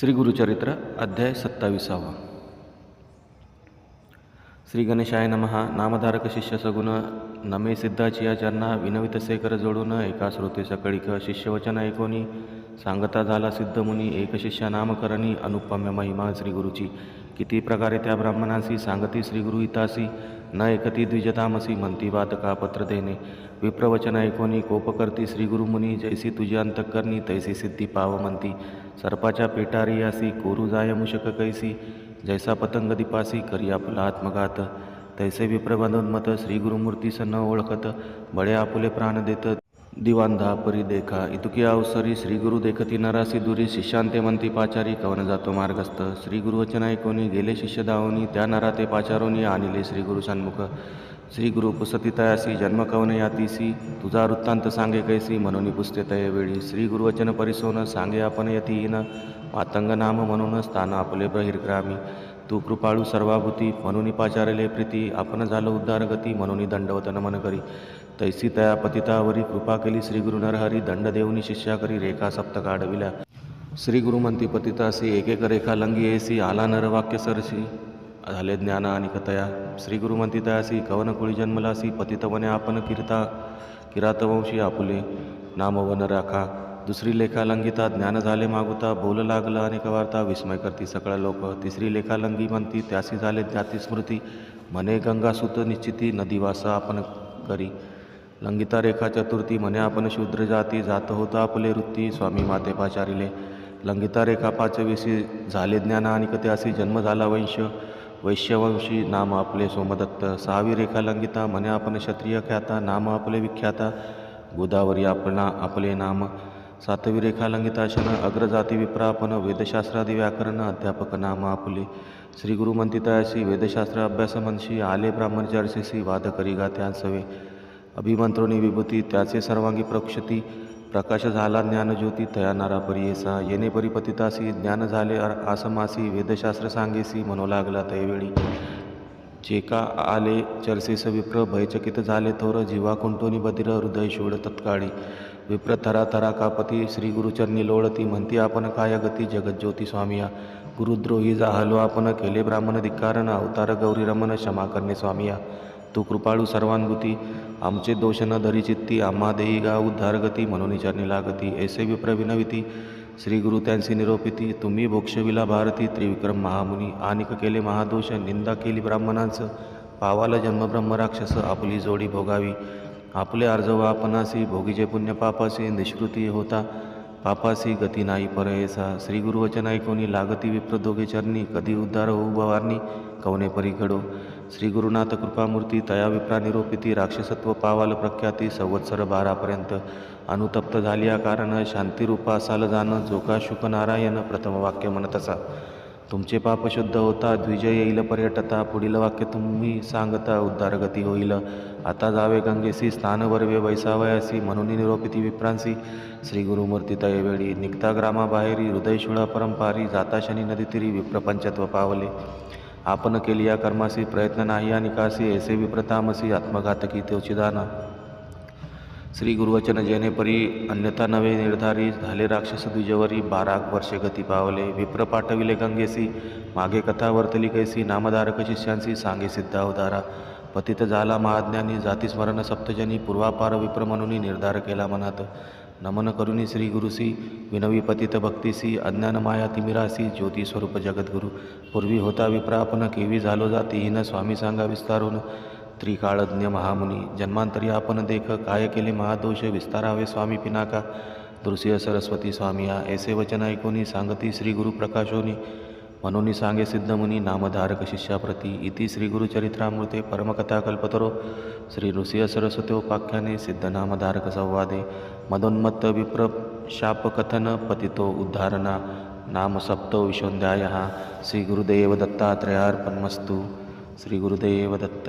श्री गुरुचरित्र अध्याय सत्ताविसावा. श्री गणेशाय नमहा नामधारक शिष्य सगुण नमे सिद्धाची चरणा विनवित सेकर जोडून एका श्रोते सकळीक शिष्यवचन ऐकोनी सांगता झाला सिद्धमुनी एक शिष्या नामकरणी अनुपम्य महिमा श्री गुरुची. किती प्रकारे त्या ब्राह्मणासी सांगती श्री गुरु हितासी न एकती द्विजतामसी म्हणती वादका पत्र देणे. विप्रवचन ऐकोनी कोपकर्ती श्रीगुरुमुनी श्री गुरुमुनी जैसी तुझी अंतकरणी तैसी सिद्धी पाव म्हणती. सर्पाच्या पेटारी यासी कोरू जाय मुशक कैसी. जैसा पतंग दिपासी करी आपला आत्मघात. तैसे विप्रबंधोन्मत श्रीगुरुमूर्तीस न ओळखत बळे आपुले प्राण देत दिवांधा परी देखा इतुकी अवसरी श्री गुरु देखती नरासी दुरी शिष्यांते म्हणती पाचारी कवन जातो मार्गस्थ। श्री गुरुवचन ऐकोनी गेले शिष्य दावोनी त्या नरा ते पाचारोनी आणले श्री गुरु सन्मुख श्री गुरु पुसती तयासी जन्म कवन यातीसी तुझा वृत्तांत सांगे कैसी म्हणून पुसते तय वेळी। श्री गुरुवचन परिसोन सांगे आपण यतीन पातंग नाम म्हणून स्थान आपले बहिर्ग्रामी। तू कृपाळू सर्वाभूती म्हणून पाचारले प्रीती आपण झालो उद्धार गती म्हणून दंडवत नमन करी. तैसी तया पतितावरी कृपा केली श्री गुरु नरहरी दंड देऊनी शिष्या करी रेखा सप्त काढविल्या. श्री गुरुमंती म्हणती पतितासी एकेक रेखा लंगी येसी आला नर वाक्य सरसी झाले ज्ञान आणि कथया. श्री गुरुमंती म्हणती तयासी कवन कुळी जन्मलासी पतितवने आपण कीर्ता किरातवंशी आपुले. नामवन राखा. दुसरी लेखालंगिता ज्ञान झाले मागुता बोल लागलं अनेक वार्ता विस्मय करती सकळ लोक. तिसरी लेखालंगी म्हणती त्यासी झाले ज्ञाती स्मृती. मने गंगासुत निश्चिती नदीवासा आपण करी. लंगिता रेखा चतुर्थी म्हणे आपण शूद्र जाती जात होता आपले वृत्ती. स्वामी माते पाचारिले लंगिता रेखा पाचविशी झाले ज्ञान आणि कत्यासी जन्म झाला वंश. वैश्यवंशी नाम आपले सोमदत्त. सहावी रेखा लंगिता म्हणे आपण क्षत्रिय ख्याता नाम आपले विख्याता. गोदावरी आपणा आपले नाम. सातवी रेखालंगिताशन अग्रजाती विप्रापन वेदशास्त्रादी व्याकरण अध्यापक नाम श्री गुरु मंतितायाशी वेदशास्त्र अभ्यास मनशी आले ब्राह्मण चर्चेसी वाद करी अभिमंत्रोनी विभूती त्याचे सर्वांगी प्रक्षती। प्रकाश झाला ज्ञानज्योती तया नारा परियेसा। येणे परिपतितासी ज्ञान झाले आसमासी वेदशास्त्र सांगेसी म्हणू लागला तयवेळी चेका आले चर्चेस विप्र भयचकित झाले थोर जीवा कुंटोनी बदिर हृदय शोड तत्काळी. विप्र थरा थरा कापती श्री गुरुचरणी लोळती म्हणती आपण काय गती जगज्योती स्वामिया. गुरुद्रोही जाहलो आपण केले ब्राह्मण धिक्कारण अवतार गौरी रमण क्षमा करणे स्वामिया. तू कृपाळू सर्वांभूती आमचे दोष न धरी चित्ती आम्हा देई गा उद्धारगती म्हणून चरणी लागती. ऐसे विप्र श्री गुरु त्यांची निरोपिती तुम्ही भोक्षविला भारती त्रिविक्रम महामुनी आणिक केले महादोष निंदा केली ब्राह्मणांचं पावाला जन्म ब्रह्म राक्षस आपली जोडी भोगावी. आपले अर्जवा भोगीचे पुण्यपापासी निष्कृती होता. पापासी गती नाही परयसा. श्री गुरुवचन ऐकोनी लागती विप्र दोघे चरणी. कधी उद्धार होऊ भवानी कवने परी घडो. श्री गुरुनाथ कृपामूर्ती तया विप्रा निरोपिती राक्षसत्व पावाल प्रख्याती संवत्सर बारापर्यंत. अनुतप्त झाली या कारण शांतिरूपा असाल जाणं जोका शुकनारायण प्रथम वाक्य म्हणत असा. तुमचे पाप शुद्ध होता द्विजय येईल पर्यटता. पुढील वाक्य तुम्ही सांगता उद्धारगती होईल. आता जावे गंगेसी स्थान वरवे वैसावयासी म्हणून निरोपिती विप्रांसी. श्री गुरुमूर्ती तयवेळी निघता ग्रामाबाहेरी हृदयशुळा परंपारी जाता शनी नदी तिरी विप्रपंचत्व पावले. आपण केली या कर्मासी प्रयत्न नाही या निकासी ऐसे विप्रतामसी आत्मघातकी तेवचिदाना श्री गुरुवचन जेणे परी अन्यथा नवे निर्धारी झाले राक्षस द्विजवरी बारा वर्षे गती पावले. विप्र पाठविले गंगेसी मागे कथा वर्तली कैसी नामधारक शिष्यांसी सांगे सिद्धा उदारा. पतित झाला महाज्ञानी जाती स्मरण सप्तजनी पूर्वापार विप्र म्हणून निर्धार केला मनात. नमन करुणी श्री गुरुसी विनवी पतित भक्तीसी अज्ञान माया तिमिरासी ज्योती स्वरूप जगद्गुरु. पूर्वी होता विप्रापन केवी झालो जाती हिन स्वामी सांगा विस्तारून. त्रिकाळज्ञ महामुनी जन्मांतरी आपण देख काय केले महादोष विस्तारावे स्वामी पिनाका. दुर्सिंह सरस्वती स्वामिया ऐसे वचन ऐकोनी सांगती श्री गुरु प्रकाशोनी. मनोनी सांगे सिद्धमुनी नामधारक शिष्याप्रती इति श्री गुरुचरित्रामृते परमकथा कल्पतरो. श्री ऋषिय सरस्वतोपाख्याने सिद्धनामधारक संवादे. मदोन्मत्त विप्र शापकथन पतितो उद्धारणा. नाम सप्तो विशोध्याय श्री गुरुदेव दत्तात्रयार्पणमस्तु श्री गुरुदेव दत्त